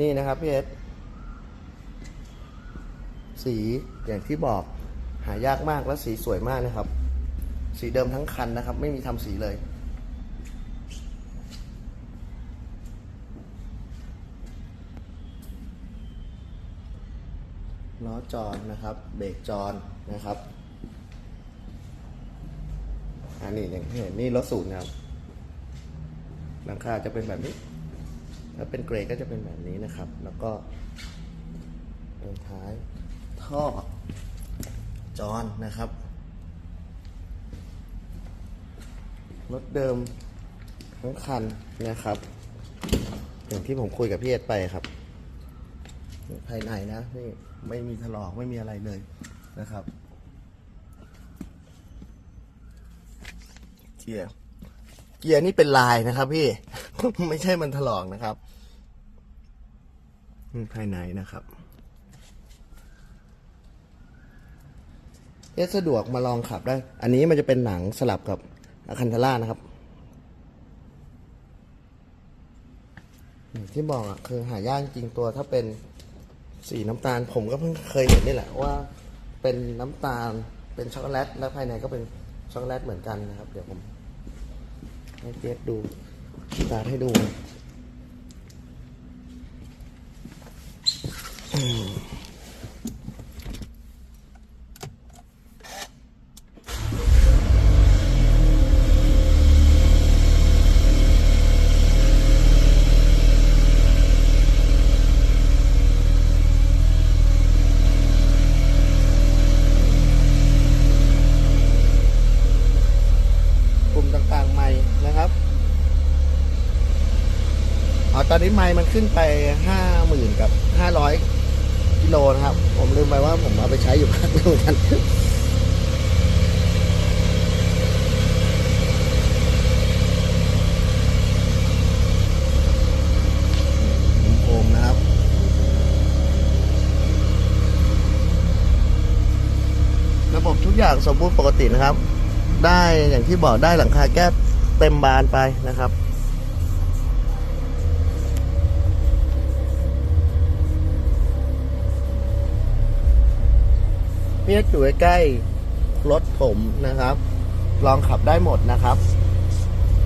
นี่นะครับพี่เอสสีอย่างที่บอกหายากมากและสีสวยมากนะครับ สีเดิมทั้งคันนะครับ ไม่มีทำสีเลย ล้อจอนนะครับ เบรกจอนนะครับอันนี้อย่างที่เห็นนี่รถสูตรนะครับหลังคาจะเป็นแบบนี้ ถ้าเป็นเกรย์ก็จะเป็นแบบนี้นะครับ แล้วก็ตรงท้ายท่อจอนนะครับรถเดิมทั้งคันนะครับ อย่างที่ผมคุยกับพี่เอ็ดไปครับ ภายในนะนี่ไม่มีถลอกไม่มีอะไรเลยนะครับเกียร์เกียร์นี่เป็นลายนะครับพี่ ไม่ใช่มันถลอกนะครับ นี่ภายในนะครับเอ๊ะสะดวกมาลองขับได้ อันนี้มันจะเป็นหนังสลับกับอะคันทาร่านะครับ ที่บอกอะคือหายากจริงตัวถ้าเป็นสีน้ำตาลผมก็เพิ่งเคยเห็นนี่แหละว่า เป็นน้ำตาลเป็นช็อกโกแลต แล้วภายในก็เป็นช็อกโกแลตเหมือนกันนะครับ เดี๋ยวผมให้เจสดูสตาร์ทให้ดูอืมปุ่มต่างๆใหม่นะครับ อ๋อ ตอนนี้ไมล์มันขึ้นไปห้าหมื่นกับห้าร้อยกิโลนะครับ ผมลืมไปว่าผมเอาไปใช้อยู่พักนึงเหมือนกันอมนะครับระบบทุกอย่างสมบูรณ์ปกตินะครับ ได้อย่างที่บอกได้หลังคาแก้เต็มบานไปนะครับ เนี่ยอยู่ใกล้ๆรถผมนะครับ ลองขับได้หมดนะครับ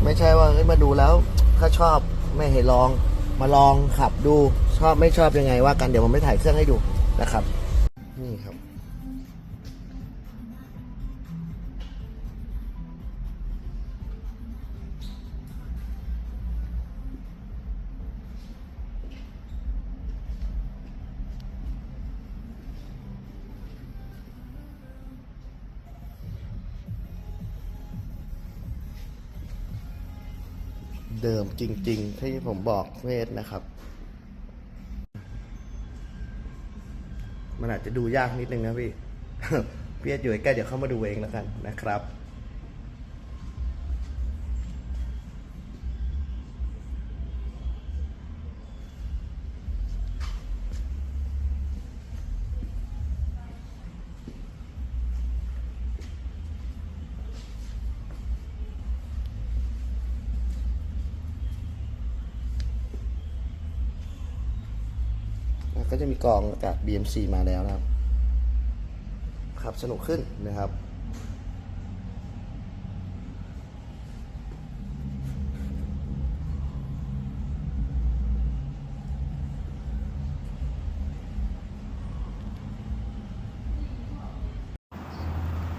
ไม่ใช่ว่าเฮ้ยมาดูแล้ว ถ้าชอบไม่ให้ลองมาลองขับดูชอบไม่ชอบยังไงว่ากันเดี๋ยวผมไปถ่ายเครื่องให้ดูนะครับ นี่ครับ เดิมจริง ๆ ที่ผมบอกเพศนะครับ มันอาจจะดูยากนิดนึงนะพี่ พี่เอ็ดอยู่ใกล้เดี๋ยวเข้ามาดูเองแล้วกันนะครับ ก็จะมีกองอากาศ BMC มาแล้วนะครับขับสนุกขึ้นนะครับ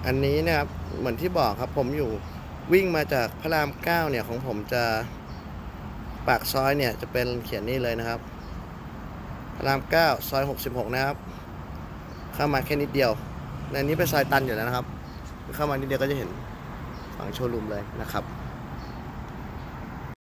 อันนี้นะครับเหมือนที่บอกครับผมอยู่วิ่งมาจากพระรามเก้าเนี่ยของผมจะปากซอยเนี่ยจะเป็นเขียนนี่เลยนะครับ รามเก้าซอยหกสิบหกนะครับ เข้ามาแค่นิดเดียว ในนี้เป็นซอยตันอยู่แล้วนะครับ เข้ามานิดเดียวก็จะเห็นฝั่งโชว์รูมเลยนะครับ